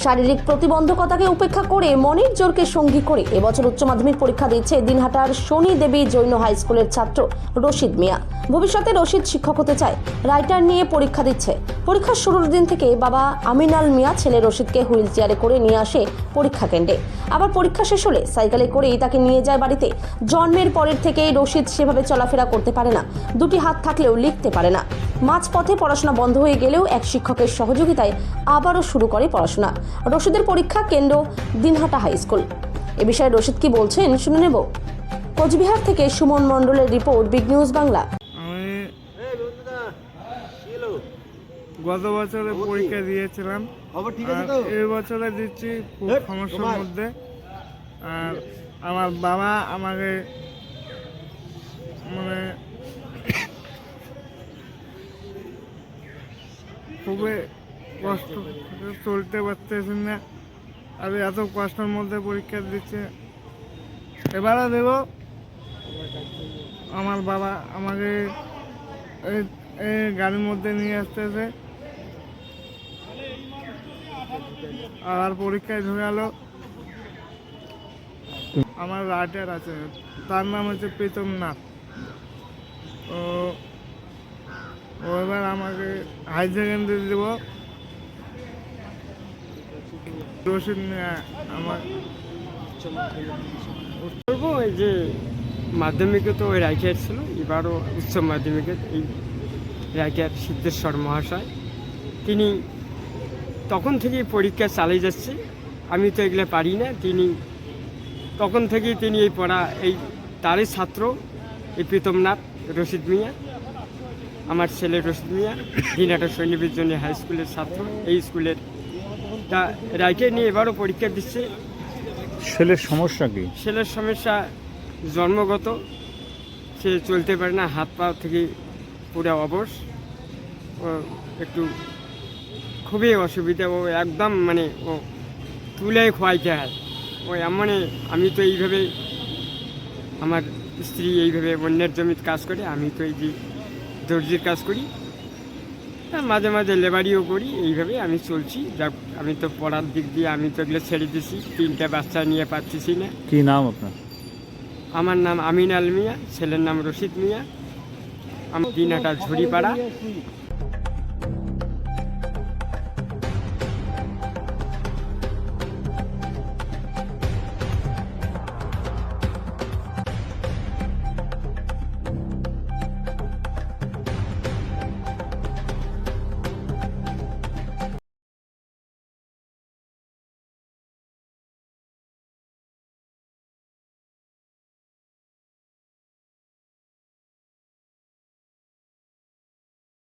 শারীরিক প্রতিবন্ধকতাকে উপেক্ষা করে মনের জোরকে সঙ্গী করে এবছর উচ্চ মাধ্যমিক পরীক্ষা দিচ্ছে দিনহাটার শনি দেবী জৈন হাই স্কুলের ছাত্র রশিদ মিয়া। ভবিষ্যতে রশিদ শিক্ষক হতে চায়। রাইটার নিয়ে পরীক্ষা দিচ্ছে। পরীক্ষার শুরুর দিন থেকে বাবা আমিনাল মিয়া, ছেলে রশিদকে হুইল চেয়ারে করে নিয়ে আসে পরীক্ষা কেন্দ্রে। আবার পরীক্ষা শেষ হলে সাইকেলে করেই তাকে নিয়ে যায় বাড়িতে। জন্মের পরের থেকেই রশিদ সেভাবে চলাফেরা করতে পারে না। দুটি হাত থাকলেও লিখতে পারে না। মাঝপথে পড়াশোনা বন্ধ হয়ে গেলেও এক শিক্ষকের সহযোগিতায় আবারও শুরু করে পড়াশোনা। রশিদের পরীক্ষা কেন্দ্র দিনহাটা হাই স্কুল। এ বিষয়ে রশিদ কি বলছেন শুনে নেব। কোচবিহার থেকে সুমন মণ্ডলের রিপোর্ট বিগ নিউজ বাংলা। গত বছরে পরীক্ষা দিয়েছিলাম। এই বছরে দিচ্ছি খুব সমস্যার মধ্যে। আর আমার বাবা আমাকে মানে খুবই কষ্ট চলতে পারতেছি না। আর এত কষ্টের মধ্যে পরীক্ষা দিচ্ছে। এবারে দেব। আমার বাবা আমাকে এই গাড়ির মধ্যে নিয়ে আসতেছে। আর পরীক্ষায় ঢুকে গেল। আমার রাইটার আছে। তার নাম হচ্ছে প্রীতম নাথ ও ও এবার আমাকে হাই সেকেন্ডারি দেব। রশিদ আমার করব, এই যে মাধ্যমিকে তো ওই রাইটার ছিল, এবারও উচ্চ মাধ্যমিকে এই রাইটার সিদ্ধেশ্বর মহাশয়। তিনি তখন থেকেই পরীক্ষা চালিয়ে যাচ্ছে, আমি তো এগুলো পারি না, তিনি তখন থেকেই তিনি এই পড়া, এই তারই ছাত্র, এই প্রীতমনাথ রশিদ মিয়া। আমার ছেলে মিয়া দিনাটা সৈনিক জন্য হাই স্কুলের ছাত্র। এই স্কুলের তা রাইটার নিয়ে এবারও পরীক্ষা দিচ্ছে। ছেলের সমস্যা কি? ছেলের সমস্যা জন্মগত। সে চলতে পারে না হাত পা থেকে পুরো অবশ। ও একটু খুবই অসুবিধা ও একদম মানে ও তুলে খোয়াইতে হয় ও এমনই আমি তো এইভাবে আমার স্ত্রী এইভাবে অন্যের জমিতে কাজ করে আমি তো এই যে দর্জির কাজ করি। হ্যাঁ মাঝে মাঝে লেবারিও করি এইভাবে আমি চলছি। যাক আমি তো পড়ার দিক দিয়ে আমি তো এগুলো ছেড়ে দিছি তিনটা বাচ্চা নিয়ে পাচ্ছি না। কি নাম আপনার? আমার নাম আমিন আল মিয়া ছেলের নাম রশিদ মিয়া। আমার দিনাটা ঝুড়িপাড়া।